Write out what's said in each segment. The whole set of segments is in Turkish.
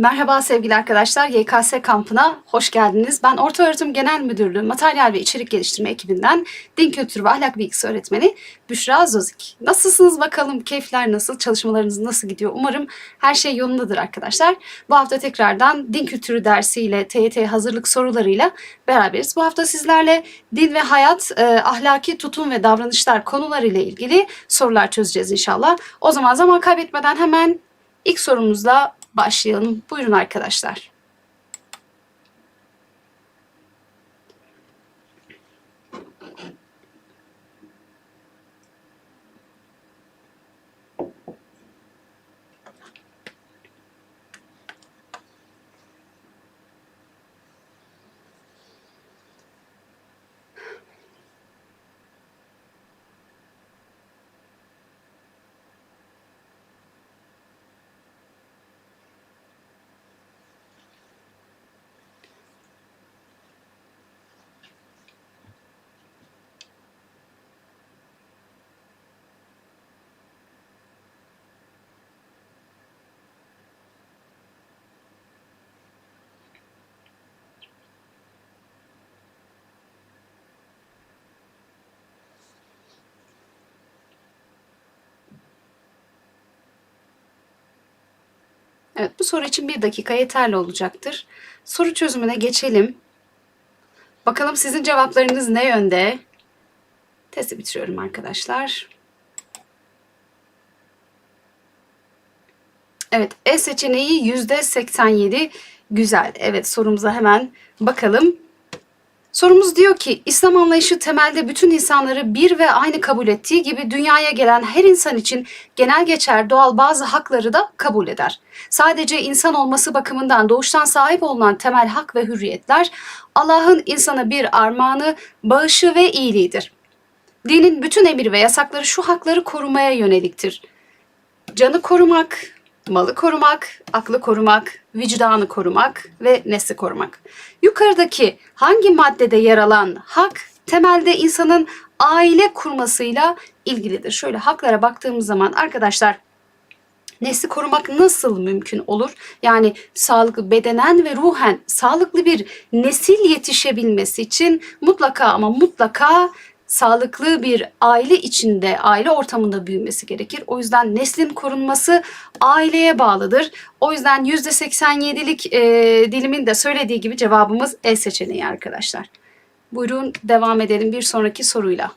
Merhaba sevgili arkadaşlar, YKS kampına hoş geldiniz. Ben Ortaöğretim Genel Müdürlüğü Materyal ve İçerik Geliştirme ekibinden Din Kültürü ve Ahlak Bilgisi öğretmeni Büşra Zozik. Nasılsınız bakalım? Keyifler nasıl? Çalışmalarınız nasıl gidiyor? Umarım her şey yolundadır arkadaşlar. Bu hafta tekrardan din kültürü dersiyle, TYT hazırlık sorularıyla beraberiz. Bu hafta sizlerle din ve hayat, e, ahlaki tutum ve davranışlar konularıyla ilgili sorular çözeceğiz inşallah. O zaman zaman kaybetmeden hemen ilk sorumuzla başlayalım. Buyurun arkadaşlar. Evet, bu soru için bir dakika yeterli olacaktır. Soru çözümüne geçelim. Bakalım sizin cevaplarınız ne yönde? Testi bitiriyorum arkadaşlar. Evet, E seçeneği yüzde 87. Güzel. Evet, sorumuza hemen bakalım. Sorumuz diyor ki İslam anlayışı temelde bütün insanları bir ve aynı kabul ettiği gibi dünyaya gelen her insan için genel geçer doğal bazı hakları da kabul eder. Sadece insan olması bakımından doğuştan sahip olunan temel hak ve hürriyetler Allah'ın insana bir armağanı, bağışı ve iyiliğidir. Dinin bütün emir ve yasakları şu hakları korumaya yöneliktir. Canı korumak, malı korumak, aklı korumak, vicdanı korumak ve nesli korumak. Yukarıdaki hangi maddede yer alan hak temelde insanın aile kurmasıyla ilgilidir. Şöyle haklara baktığımız zaman arkadaşlar nesli korumak nasıl mümkün olur? Yani sağlıklı bedenen ve ruhen sağlıklı bir nesil yetişebilmesi için mutlaka ama mutlaka sağlıklı bir aile içinde, aile ortamında büyümesi gerekir. O yüzden neslin korunması aileye bağlıdır. O yüzden %87'lik e, dilimin de söylediği gibi cevabımız E seçeneği arkadaşlar. Buyurun devam edelim bir sonraki soruyla.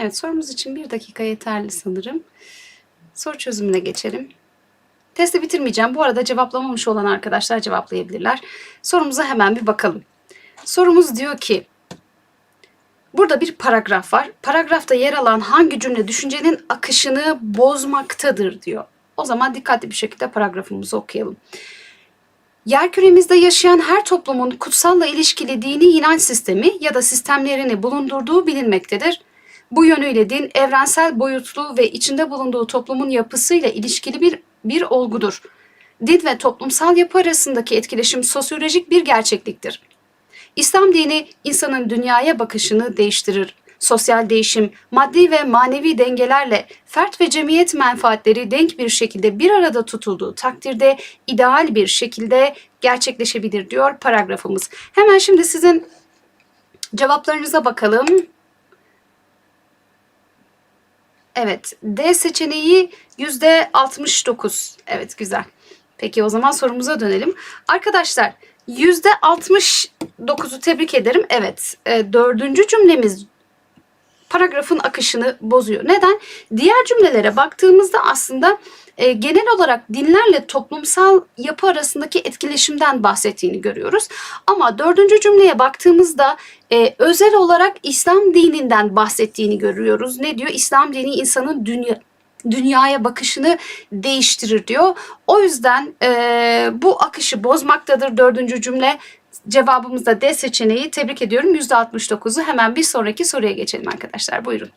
Evet sorumuz için bir dakika yeterli sanırım. Soru çözümüne geçelim. Testi bitirmeyeceğim. Bu arada cevaplamamış olan arkadaşlar cevaplayabilirler. Sorumuza hemen bir bakalım. Sorumuz diyor ki Burada bir paragraf var. Paragrafta yer alan hangi cümle düşüncenin akışını bozmaktadır diyor. O zaman dikkatli bir şekilde paragrafımızı okuyalım. Yerküremizde yaşayan her toplumun kutsalla ilişkili dini inanç sistemi ya da sistemlerini bulundurduğu bilinmektedir. Bu yönüyle din evrensel boyutlu ve içinde bulunduğu toplumun yapısıyla ilişkili bir bir olgudur. Din ve toplumsal yapı arasındaki etkileşim sosyolojik bir gerçekliktir. İslam dini insanın dünyaya bakışını değiştirir. Sosyal değişim, maddi ve manevi dengelerle fert ve cemiyet menfaatleri denk bir şekilde bir arada tutulduğu takdirde ideal bir şekilde gerçekleşebilir diyor paragrafımız. Hemen şimdi sizin cevaplarınıza bakalım. Evet, D seçeneği yüzde 69. Evet, güzel. Peki o zaman sorumuza dönelim. Arkadaşlar %69'u tebrik ederim. Evet e, dördüncü cümlemiz paragrafın akışını bozuyor. Neden? Diğer cümlelere baktığımızda aslında e, genel olarak dinlerle toplumsal yapı arasındaki etkileşimden bahsettiğini görüyoruz. Ama dördüncü cümleye baktığımızda e, özel olarak İslam dininden bahsettiğini görüyoruz. Ne diyor? İslam dini insanın dünya dünyaya bakışını değiştirir diyor. O yüzden e, bu akışı bozmaktadır dördüncü cümle. Cevabımız da D seçeneği. Tebrik ediyorum. %69'u. Hemen bir sonraki soruya geçelim arkadaşlar. Buyurun.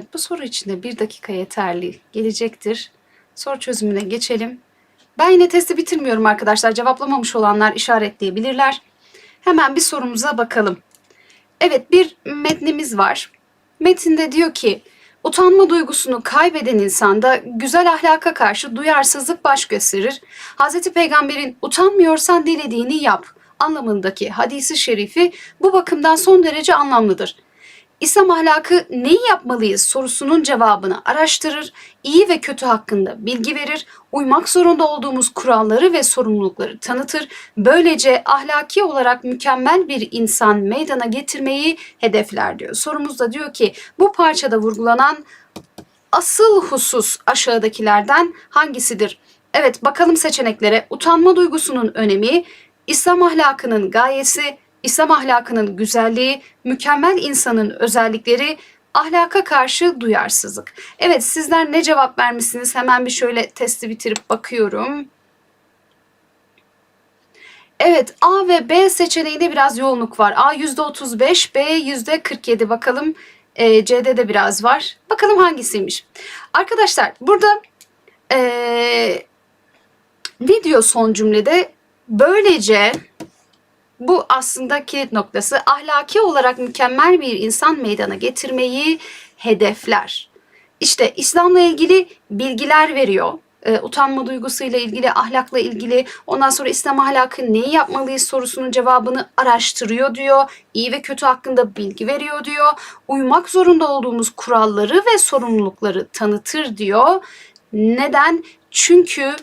Evet bu soru için de bir dakika yeterli gelecektir. Soru çözümüne geçelim. Ben yine testi bitirmiyorum arkadaşlar. Cevaplamamış olanlar işaretleyebilirler. Hemen bir sorumuza bakalım. Evet bir metnimiz var. Metinde diyor ki utanma duygusunu kaybeden insanda güzel ahlaka karşı duyarsızlık baş gösterir. Hazreti Peygamber'in utanmıyorsan dilediğini yap anlamındaki hadisi şerifi bu bakımdan son derece anlamlıdır. İslam ahlakı neyi yapmalıyız sorusunun cevabını araştırır, iyi ve kötü hakkında bilgi verir, uymak zorunda olduğumuz kuralları ve sorumlulukları tanıtır. Böylece ahlaki olarak mükemmel bir insan meydana getirmeyi hedefler diyor. Sorumuzda diyor ki bu parçada vurgulanan asıl husus aşağıdakilerden hangisidir? Evet bakalım seçeneklere. Utanma duygusunun önemi, İslam ahlakının gayesi, İslam ahlakının güzelliği, mükemmel insanın özellikleri, ahlaka karşı duyarsızlık. Evet sizler ne cevap vermişsiniz? Hemen bir şöyle testi bitirip bakıyorum. Evet A ve B seçeneğinde biraz yoğunluk var. A %35, B %47 bakalım. E, C'de de biraz var. Bakalım hangisiymiş. Arkadaşlar burada e, ne son cümlede? Böylece bu aslında kilit noktası ahlaki olarak mükemmel bir insan meydana getirmeyi hedefler. İşte İslam'la ilgili bilgiler veriyor. E, utanma duygusuyla ilgili, ahlakla ilgili, ondan sonra İslam ahlakı neyi yapmalıyız sorusunun cevabını araştırıyor diyor. İyi ve kötü hakkında bilgi veriyor diyor. Uymak zorunda olduğumuz kuralları ve sorumlulukları tanıtır diyor. Neden? Çünkü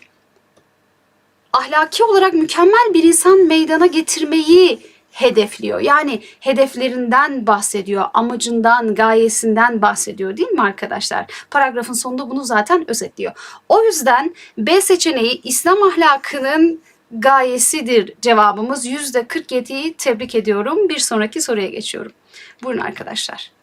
ahlaki olarak mükemmel bir insan meydana getirmeyi hedefliyor. Yani hedeflerinden bahsediyor, amacından, gayesinden bahsediyor değil mi arkadaşlar? Paragrafın sonunda bunu zaten özetliyor. O yüzden B seçeneği İslam ahlakının gayesidir cevabımız. %47'yi tebrik ediyorum. Bir sonraki soruya geçiyorum. Buyurun arkadaşlar.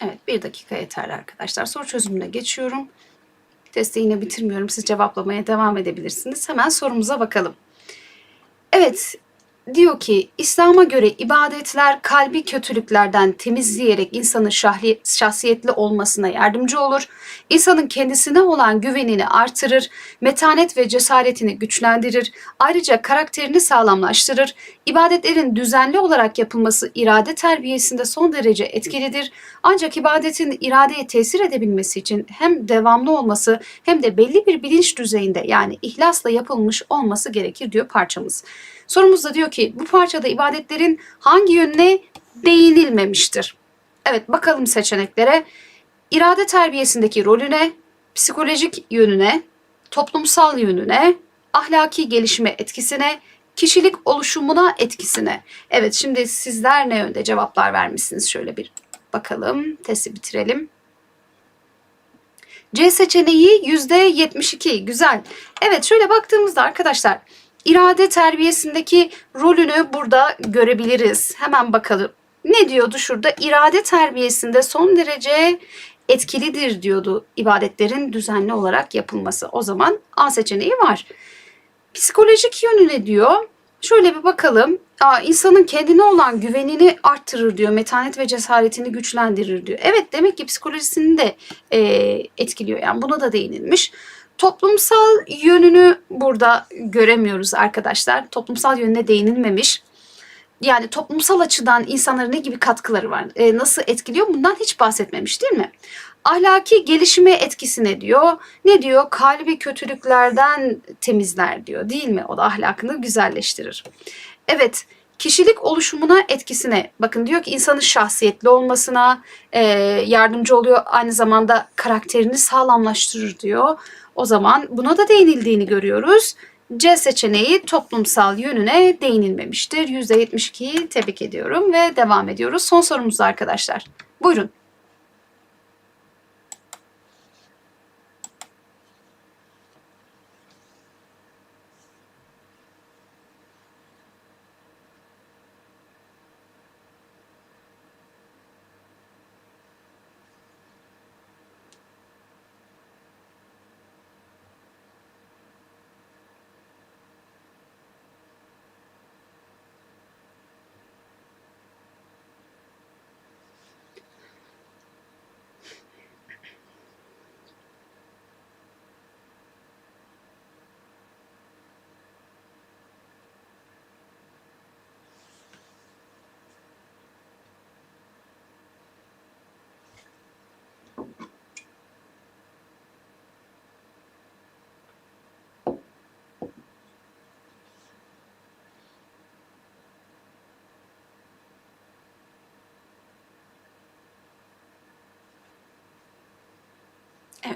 Evet bir dakika yeterli arkadaşlar. Soru çözümüne geçiyorum. Testi yine bitirmiyorum. Siz cevaplamaya devam edebilirsiniz. Hemen sorumuza bakalım. Evet diyor ki İslam'a göre ibadetler kalbi kötülüklerden temizleyerek insanın şahli, şahsiyetli olmasına yardımcı olur. İnsanın kendisine olan güvenini artırır, metanet ve cesaretini güçlendirir. Ayrıca karakterini sağlamlaştırır. İbadetlerin düzenli olarak yapılması irade terbiyesinde son derece etkilidir. Ancak ibadetin iradeye tesir edebilmesi için hem devamlı olması hem de belli bir bilinç düzeyinde yani ihlasla yapılmış olması gerekir diyor parçamız. Sorumuzda diyor ki bu parçada ibadetlerin hangi yönüne değinilmemiştir? Evet bakalım seçeneklere. İrade terbiyesindeki rolüne, psikolojik yönüne, toplumsal yönüne, ahlaki gelişime etkisine, kişilik oluşumuna etkisine. Evet şimdi sizler ne yönde cevaplar vermişsiniz? Şöyle bir bakalım. Testi bitirelim. C seçeneği %72. Güzel. Evet şöyle baktığımızda arkadaşlar irade terbiyesindeki rolünü burada görebiliriz. Hemen bakalım. Ne diyordu şurada? İrade terbiyesinde son derece etkilidir diyordu ibadetlerin düzenli olarak yapılması. O zaman A seçeneği var. Psikolojik yönü ne diyor? Şöyle bir bakalım. Aa, insanın kendine olan güvenini arttırır diyor. Metanet ve cesaretini güçlendirir diyor. Evet demek ki psikolojisini de e, etkiliyor. Yani buna da değinilmiş. Toplumsal yönünü burada göremiyoruz arkadaşlar. Toplumsal yönüne değinilmemiş. Yani toplumsal açıdan insanlara ne gibi katkıları var? E, nasıl etkiliyor? Bundan hiç bahsetmemiş değil mi? Ahlaki gelişime etkisine diyor. Ne diyor? Kalbi kötülüklerden temizler diyor değil mi? O da ahlakını güzelleştirir. Evet kişilik oluşumuna etkisine bakın diyor ki insanın şahsiyetli olmasına e, yardımcı oluyor aynı zamanda karakterini sağlamlaştırır diyor. O zaman buna da değinildiğini görüyoruz. C seçeneği toplumsal yönüne değinilmemiştir. %72'yi tebrik ediyorum ve devam ediyoruz. Son sorumuz arkadaşlar. Buyurun.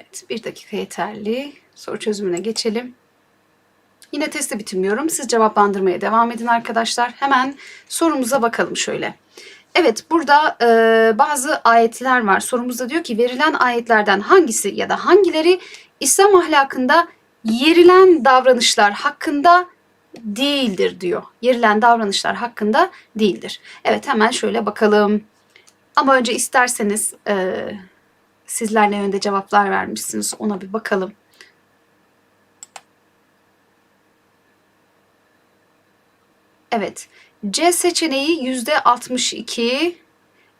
Evet, bir dakika yeterli. Soru çözümüne geçelim. Yine testi bitirmiyorum. Siz cevaplandırmaya devam edin arkadaşlar. Hemen sorumuza bakalım şöyle. Evet, burada e, bazı ayetler var. Sorumuzda diyor ki verilen ayetlerden hangisi ya da hangileri İslam ahlakında yerilen davranışlar hakkında değildir diyor. Yerilen davranışlar hakkında değildir. Evet, hemen şöyle bakalım. Ama önce isterseniz e, Sizler ne yönde cevaplar vermişsiniz ona bir bakalım. Evet. C seçeneği yüzde 62.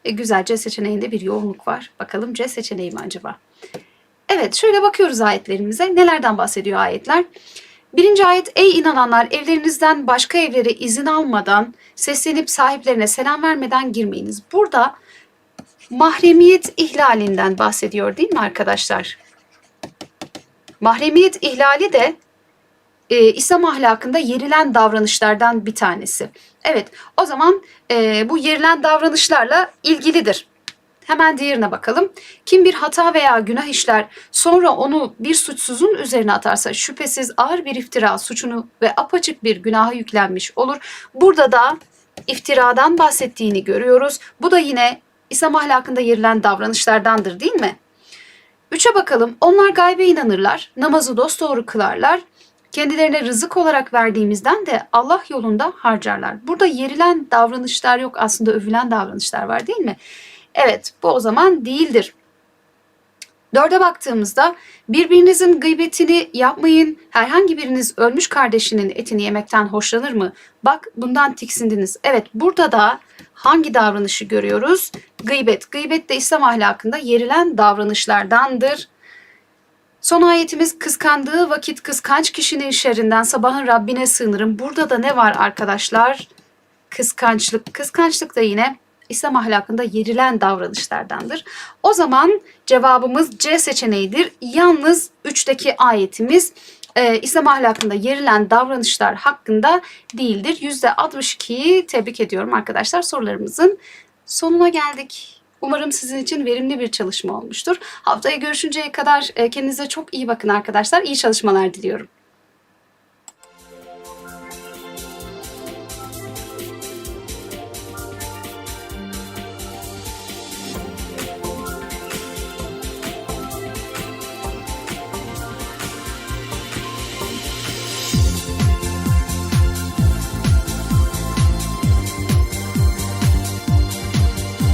E, güzel C seçeneğinde bir yoğunluk var. Bakalım C seçeneği mi acaba? Evet şöyle bakıyoruz ayetlerimize. Nelerden bahsediyor ayetler? Birinci ayet ey inananlar evlerinizden başka evlere izin almadan seslenip sahiplerine selam vermeden girmeyiniz. Burada mahremiyet ihlalinden bahsediyor değil mi arkadaşlar? Mahremiyet ihlali de e, İslam ahlakında yerilen davranışlardan bir tanesi. Evet o zaman e, bu yerilen davranışlarla ilgilidir. Hemen diğerine bakalım. Kim bir hata veya günah işler sonra onu bir suçsuzun üzerine atarsa şüphesiz ağır bir iftira suçunu ve apaçık bir günaha yüklenmiş olur. Burada da iftiradan bahsettiğini görüyoruz. Bu da yine İslam ahlakında yerilen davranışlardandır değil mi? Üçe bakalım. Onlar gaybe inanırlar, namazı dosdoğru kılarlar, kendilerine rızık olarak verdiğimizden de Allah yolunda harcarlar. Burada yerilen davranışlar yok aslında övülen davranışlar var değil mi? Evet bu o zaman değildir. Dörde baktığımızda birbirinizin gıybetini yapmayın. Herhangi biriniz ölmüş kardeşinin etini yemekten hoşlanır mı? Bak bundan tiksindiniz. Evet burada da hangi davranışı görüyoruz? Gıybet. Gıybet de İslam ahlakında yerilen davranışlardandır. Son ayetimiz kıskandığı vakit kıskanç kişinin şerrinden sabahın Rabbine sığınırım. Burada da ne var arkadaşlar? Kıskançlık. Kıskançlık da yine İslam ahlakında yerilen davranışlardandır. O zaman cevabımız C seçeneğidir. Yalnız 3'teki ayetimiz e, İslam ahlakında yerilen davranışlar hakkında değildir. %62'yi tebrik ediyorum arkadaşlar. Sorularımızın sonuna geldik. Umarım sizin için verimli bir çalışma olmuştur. Haftaya görüşünceye kadar e, kendinize çok iyi bakın arkadaşlar. İyi çalışmalar diliyorum.